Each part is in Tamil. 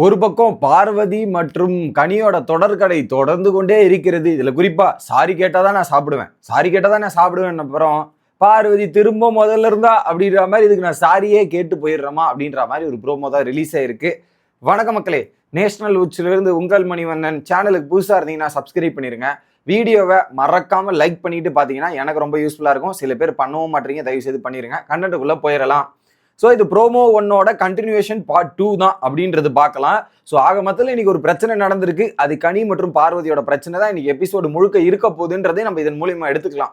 ஒரு பக்கம் பார்வதி மற்றும் கனியோட தொடர்கடை தொடர்ந்து கொண்டே இருக்கிறது. இதில் குறிப்பாக சாரி கேட்டால் தான் நான் சாப்பிடுவேன். சாரி கேட்டால் தான் நான் சாப்பிடுவேன். அப்புறம் பார்வதி திரும்ப முதல்ல இருந்தா அப்படின்ற மாதிரி இதுக்கு நான் சாரியே கேட்டு போயிடுறேமா அப்படின்ற மாதிரி ஒரு ப்ரோமோ தான் ரிலீஸ் ஆயிருக்கு. வணக்க மக்களே. நேஷனல் உச்சிலிருந்து உங்கள் மணிவண்ணன். சேனலுக்கு புதுசாக இருந்தீங்கன்னா சப்ஸ்கிரைப் பண்ணிடுங்க வீடியோவை மறக்காம லைக் பண்ணிட்டு பார்த்தீங்கன்னா எனக்கு ரொம்ப யூஸ்ஃபுல்லாக இருக்கும். சில பேர் பண்ணவும் மாட்டீங்க. தயவு செய்து பண்ணிடுங்க கண்டென்ட்டுக்குள்ளே போயிடலாம். ஸோ இது ப்ரோமோ ஒன்னோட கண்டினியூஷன் பார்ட் டூ தான் அப்படின்றது பார்க்கலாம். ஸோ ஆக மொத்தத்தில் இன்னைக்கு ஒரு பிரச்சனை நடந்திருக்கு. அது கனி மற்றும் பார்வதியோட பிரச்சனை தான் இன்னைக்கு எபிசோடு முழுக்க இருக்க போகுதுன்றதை நம்ம இதன் மூலியமா எடுத்துக்கலாம்.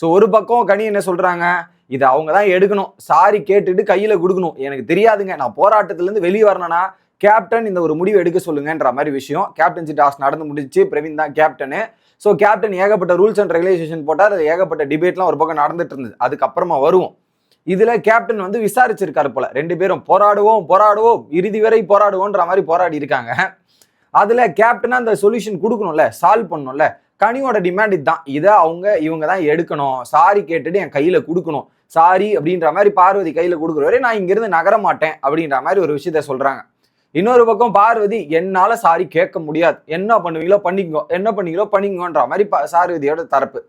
ஸோ ஒரு பக்கம் கனி என்ன சொல்கிறாங்க இதை அவங்க தான் எடுக்கணும். சாரி கேட்டுட்டு கையில் கொடுக்கணும். எனக்கு தெரியாதுங்க. நான் போராட்டத்துலேருந்து வெளியே வரணும்னா கேப்டன் இந்த ஒரு முடிவு எடுக்க சொல்லுங்கன்ற மாதிரி விஷயம். கேப்டன்சி டாஸ் நடந்து முடிச்சு பிரவீன் தான் கேப்டனு ஸோ கேப்டன் ஏகப்பட்ட ரூல்ஸ் அண்ட் ரெகுலேஷன் போட்டார். அது ஏகப்பட்ட டிபேட்லாம் ஒரு பக்கம் நடந்துட்டு இருந்தது. அதுக்கப்புறமா வருவோம். இதுல கேப்டன் வந்து விசாரிச்சிருக்காரு போல. ரெண்டு பேரும் போராடுவோம் போராடுவோம் இறுதி வரை போராடுவோன்ற மாதிரி போராடி இருக்காங்க. அதுல கேப்டனா அந்த சொல்யூஷன் கொடுக்கணும்ல சால்வ் பண்ணணும்ல. கனியோட டிமாண்ட் இதுதான். இதை அவங்க இவங்க தான் எடுக்கணும். சாரி கேட்டுட்டு என் கையில கொடுக்கணும். சாரி அப்படின்ற மாதிரி பார்வதி கையில கொடுக்குற வரை நான் இங்கிருந்து நகர மாட்டேன் அப்படின்ற மாதிரி ஒரு விஷயத்த சொல்றாங்க. இன்னொரு பக்கம் பார்வதி என்னால சாரி கேட்க முடியாது. என்ன பண்ணுவீங்களோ பண்ணிக்கோ என்ன பண்ணீங்களோ பண்ணிக்கோன்ற மாதிரி பா- பார்வதியோட தரப்பு.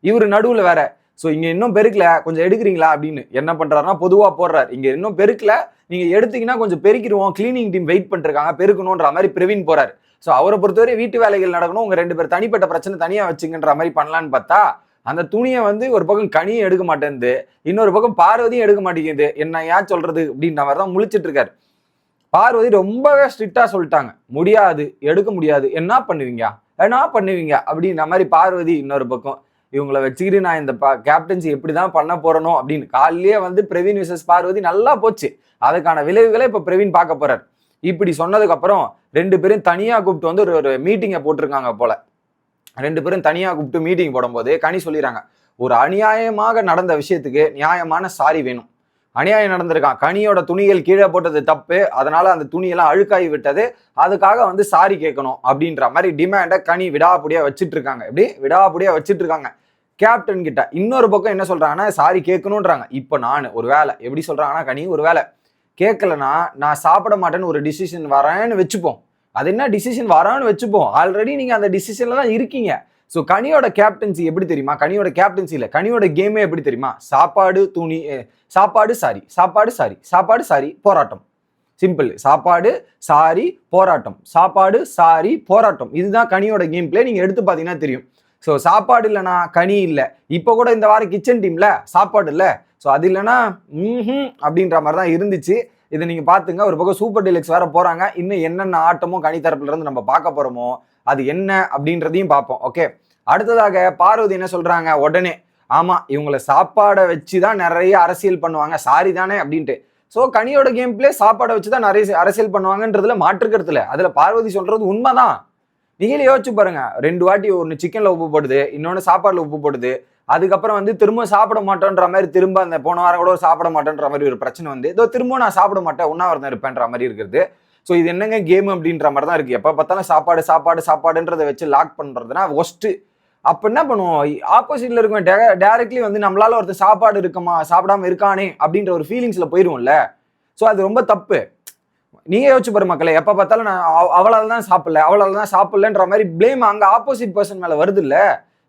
இவர் நடுவில் வேற ஸோ இங்கே இன்னும் பெருக்கல கொஞ்சம் எடுக்கிறீங்களா அப்படின்னு. என்ன பண்ணுறாருன்னா பொதுவாக போடுறாரு. இங்கே இன்னும் பெருக்கல. நீங்கள் எடுத்தீங்கன்னா கொஞ்சம் பெருக்கிடுவோம். கிளீனிங் டீம் வெயிட் பண்ணிருக்காங்க பெருக்கணுன்ற மாதிரி பிரவீன் போறாரு. ஸோ அவரை பொறுத்தவரை வீட்டு வேலைகள் நடக்கணும். உங்கள் ரெண்டு பேர் தனிப்பட்ட பிரச்சனை தனியாக வச்சுங்கன்ற மாதிரி பண்ணலான்னு பார்த்தா அந்த துணியை வந்து ஒரு பக்கம் கனியும் எடுக்க மாட்டேங்குது. இன்னொரு பக்கம் பார்வதியும் எடுக்க மாட்டேங்குது. என்ன ஏன் சொல்றது அப்படின்ற மாதிரி தான் முழிச்சிட்டு இருக்காரு. பார்வதி ரொம்பவே ஸ்ட்ரிக்டாக சொல்லிட்டாங்க. முடியாது எடுக்க முடியாது. என்ன பண்ணுவீங்க? என்ன பண்ணுவீங்க? அப்படின்ற மாதிரி பார்வதி இன்னொரு பக்கம் இவங்கள வச்சுக்கிட்டு நான் இந்த கேப்டன்சி எப்படி தான் பண்ண போறனோ அப்படின்னு காலையிலேயே வந்து பிரவீன் விசஸ் பார்வதி நல்லா போச்சு. அதுக்கான விளைவுகளை இப்போ பிரவீன் பார்க்க போறார். இப்படி சொன்னதுக்கப்புறம் ரெண்டு பேரும் தனியாக கூப்பிட்டு வந்து ஒரு ஒரு மீட்டிங்கை போட்டிருக்காங்க போல. ரெண்டு பேரும் தனியாக கூப்பிட்டு மீட்டிங் போடும்போது கனி சொல்லிடுறாங்க ஒரு அநியாயமாக நடந்த விஷயத்துக்கு நியாயமான சாரி வேணும். அநியாயம் நடந்திருக்கான். கனியோட துணிகள் கீழே போட்டது தப்பு. அதனால அந்த துணியெல்லாம் அழுக்காகி விட்டது. அதுக்காக வந்து சாரி கேட்கணும். அப்படின்ற மாதிரி டிமாண்டை கனி விடாபுடியாக வச்சுட்டு இருக்காங்க. எப்படி? விடாபுடியாக வச்சுட்டு இருக்காங்க. கேப்டன் கிட்ட இன்னொரு பக்கம் என்ன சொல்றாங்கன்னா சாரி கேட்கணுன்றாங்க இப்போ நான் ஒரு வேலை எப்படி சொல்றாங்கன்னா கனி ஒரு வேலை கேட்கலனா நான் சாப்பிட மாட்டேன்னு ஒரு டிசிஷன் வரேன்னு வச்சுப்போம். அது என்ன டிசிஷன் வரான்னு வச்சுப்போம். ஆல்ரெடி நீங்கள் அந்த டிசிஷனில் தான் இருக்கீங்க. ஸோ கனியோட கேப்டன்சி எப்படி தெரியுமா? கனியோட கேப்டன்சி இல்லை. கனியோட கேமே எப்படி தெரியுமா? சாப்பாடு துணி சாப்பாடு சாரி சாப்பாடு சாரி சாப்பாடு சாரி போராட்டம். சிம்பிள் சாப்பாடு சாரி போராட்டம். சாப்பாடு சாரி போராட்டம். இதுதான் கனியோட கேம் பிளே நீங்கள் எடுத்து பார்த்தீங்கன்னா தெரியும். ஸோ சாப்பாடு இல்லைனா கனி இல்லை. இப்போ கூட இந்த வாரம் கிச்சன் டீம்ல சாப்பாடு இல்லை. ஸோ அது இல்லைன்னா ம் அப்படின்ற மாதிரி தான் இருந்துச்சு. இதை நீங்கள் பார்த்துங்க. ஒரு பக்கம் சூப்பர் டீலக்ஸ் வேற போகிறாங்க இன்னும் என்னென்ன ஆட்டமோ கனி நம்ம பார்க்க போகிறோமோ அது என்ன அப்படின்றதையும் பார்ப்போம். ஓகே அடுத்ததாக பார்வதி என்ன சொல்கிறாங்க உடனே ஆமாம் இவங்களை சாப்பாடை வச்சு தான் நிறைய அரசியல் பண்ணுவாங்க. சாரி தானே அப்படின்ட்டு. ஸோ கனியோட கேம் பிளே சாப்பாடை வச்சு தான் நிறைய அரசியல் பண்ணுவாங்கன்றதுல மாற்றுக்கிறதுல அதில் பார்வதி சொல்கிறது உண்மைதான். நீங்களே யோசிச்சு பாருங்க. ரெண்டு வாட்டி ஒன்று சிக்கன்ல உப்பு போடுது இன்னொன்று சாப்பாடுல உப்பு போடுது. அதுக்கப்புறம் வந்து திரும்ப சாப்பிட மாட்டேன்ற மாதிரி திரும்ப அந்த போன வாரம் கூட சாப்பிட மாட்டேன்ற மாதிரி ஒரு பிரச்சனை வந்து இதோ திரும்ப நான் சாப்பிட மாட்டேன் உண்ணாவிரதம் இருப்பேன்ற மாதிரி இருக்கிறது ஸோ இது என்னங்க கேம் அப்படின்ற மாதிரி தான் இருக்கு. எப்போ பார்த்தாலும் சாப்பாடு சாப்பாடு சாப்பாடுன்றதை வச்சு லாக் பண்ணுறதுனா ஒஸ்ட்டு அப்போ என்ன பண்ணுவோம்? ஆப்போசிட்ல இருக்கவன் டைரக்ட்லி வந்து நம்மளால ஒருத்தர் சாப்பாடு இருக்குமா சாப்பிடாம இருக்கானே அப்படின்ற ஒரு ஃபீலிங்ஸ்ல போயிருவோம்ல. ஸோ அது ரொம்ப தப்பு. நீங்க யோசிச்சு பாரு மக்களை எப்ப பார்த்தாலும் நான் அவ- அவளால தான் சாப்பிடல அவளால தான் சாப்பிடலன்ற மாதிரி ப்ளேம் அங்க ஆப்போசிட் பர்சன் மேல வருது இல்ல?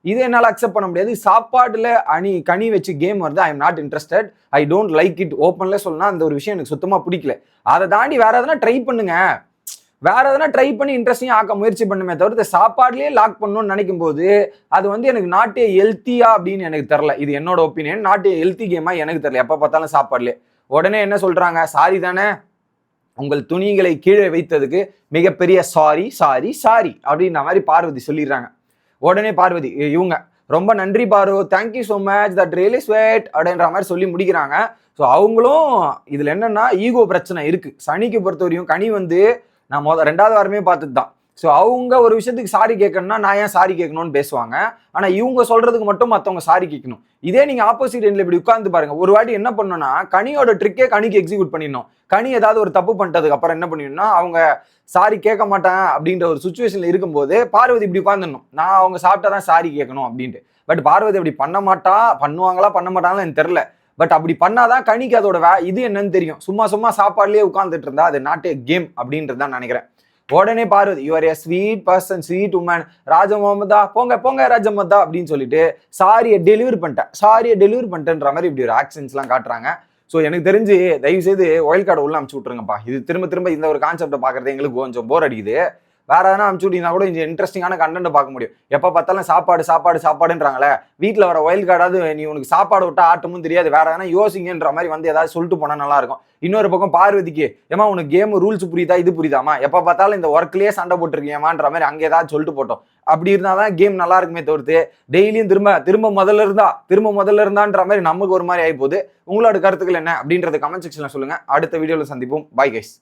இது என்னால் அக்செப்ட் பண்ண முடியாது. சாப்பாட்டில் அணி கனி வச்சு கேம் வருது. I am not interested I don't like it ஓப்பன்ல சொல்லலாம் அந்த ஒரு விஷயம் எனக்கு சுத்தமாக பிடிக்கல. அதை தாண்டி வேற எதனா ட்ரை பண்ணுங்க. வேற எதனா ட்ரை பண்ணி இன்ட்ரெஸ்டிங் ஆக்க முயற்சி பண்ணுமே தவிர சாப்பாடுலேயே சாப்பாடுலயே லாக் பண்ணணும்னு நினைக்கும் போது அது வந்து எனக்கு நாட்டே ஹெல்த்தியா அப்படின்னு எனக்கு தெரில இது என்னோட ஒப்பீனியன் நாட்டே ஹெல்த்தி கேமா எனக்கு தெரில எப்போ பார்த்தாலும் சாப்பாடுலேயே உடனே என்ன சொல்றாங்க? சாரி தானே? உங்கள் துணிகளை கீழே வைத்ததுக்கு மிகப்பெரிய சாரி சாரி சாரி அப்படின்ற மாதிரி பார்வதி சொல்லிடுறாங்க. உடனே பார்வதி இவங்க ரொம்ப நன்றி பாரு thank you so much that really swayed அப்படின்ற மாதிரி சொல்லி முடிக்கிறாங்க. ஸோ அவங்களும் இதில் என்னென்னா ஈகோ பிரச்சனை இருக்குது சனிக்கு பொறுத்தவரையும் கனி வந்து நான் மொதல் ரெண்டாவது வாரமே பார்த்துட்டு தான் ஸோ அவங்க ஒரு விஷயத்துக்கு சாரி கேட்கணும்னா நான் ஏன் சாரி கேட்கணும்னு பேசுவாங்க. ஆனால் இவங்க சொல்றதுக்கு மட்டும் மற்றவங்க சாரி கேட்கணும் இதே நீங்கள் ஆப்போசிட் எண்ட்ல இப்படி உட்காந்து பாருங்க. ஒரு வாட்டி என்ன பண்ணணும்னா கனியோட ட்ரிக்கே கனிக்கு எக்ஸிக்யூட் பண்ணிடணும். கனி ஏதாவது ஒரு தப்பு பண்ணிட்டதுக்கு அப்புறம் என்ன பண்ணிடணும்னா அவங்க சாரி கேட்க மாட்டேன் அப்படின்ற ஒரு சுச்சுவேஷனில் இருக்கும்போது பார்வதி இப்படி உட்காந்துடணும் நான் அவங்க சாப்பிட்டா தான் சாரி கேட்கணும் அப்படின்ட்டு. பட் பார்வதி அப்படி பண்ண மாட்டா பண்ணுவாங்களா பண்ண மாட்டாங்களா எனக்கு பட் அப்படி பண்ணாதான் கனிக்கு அதோட வே இது என்னன்னு தெரியும். சும்மா சும்மா சாப்பாடுலேயே உட்காந்துட்டு இருந்தா அது நாட்டு கேம் அப்படின்றது தான் நினைக்கிறேன். உடனே Parvathi your a sweet person sweet woman Raja முகமதா போங்க போங்க ராஜ முகமதா அப்படின்னு சொல்லிட்டு சாரியை டெலிவரி பண்ணிட்டேன் சாரியை டெலிவரி பண்ணிட்டேன்ற மாதிரி இப்படி ஒரு ஆக்ஷன்ஸ்லாம் காட்டுறாங்க. ஸோ எனக்கு தெரிஞ்சு தயவு செய்து ஒயில் கார்டு உள்ள அமுச்சு விட்ருங்கப்பா இது திரும்ப திரும்ப இந்த ஒரு கான்செப்டை பார்க்குறது எங்களுக்கு கொஞ்சம் போர் அடிக்குது. வேற எதனா அமுச்சு கூட கொஞ்சம் இன்ட்ரெஸ்டிங்கான கண்டென்ட் பார்க்க முடியும். எப்போ பார்த்தாலும் சாப்பாடு சாப்பாடு சாப்பாடுன்றாங்களே வீட்டில் வர ஒயில் கார்டாவது நீ உனக்கு சாப்பாடு விட்டா ஆட்டமும் தெரியாது. வேற எதனா யோசிங்கன்ற மாதிரி வந்து ஏதாவது சொல்லிட்டு போனால் நல்லா இருக்கும் இன்னொரு பக்கம் பார்வதிக்கு ஏமா உனக்கு கேம் ரூல்ஸ் புரியுதா? இது புரியுதாமா எப்போ பார்த்தாலும் இந்த ஒர்க்லயே சண்டை போட்டுருக்கியமான்ற மாதிரி அங்கே ஏதாவது சொல்லிட்டு போட்டோம். அப்படி இருந்தால் தான் கேம் நல்லா இருக்குமே தவிர்த்து டெய்லியும் திரும்ப திரும்ப முதல்ல இருந்தா திரும்ப முதல்ல இருந்தான்ற மாதிரி நமக்கு ஒரு மாதிரி ஆகி போகுது உங்களோட கருத்துக்கள் என்ன அப்படின்றத கமெண்ட் செக்ஷனில் சொல்லுங்க. அடுத்த வீடியோவில் சந்திப்போம். Bye guys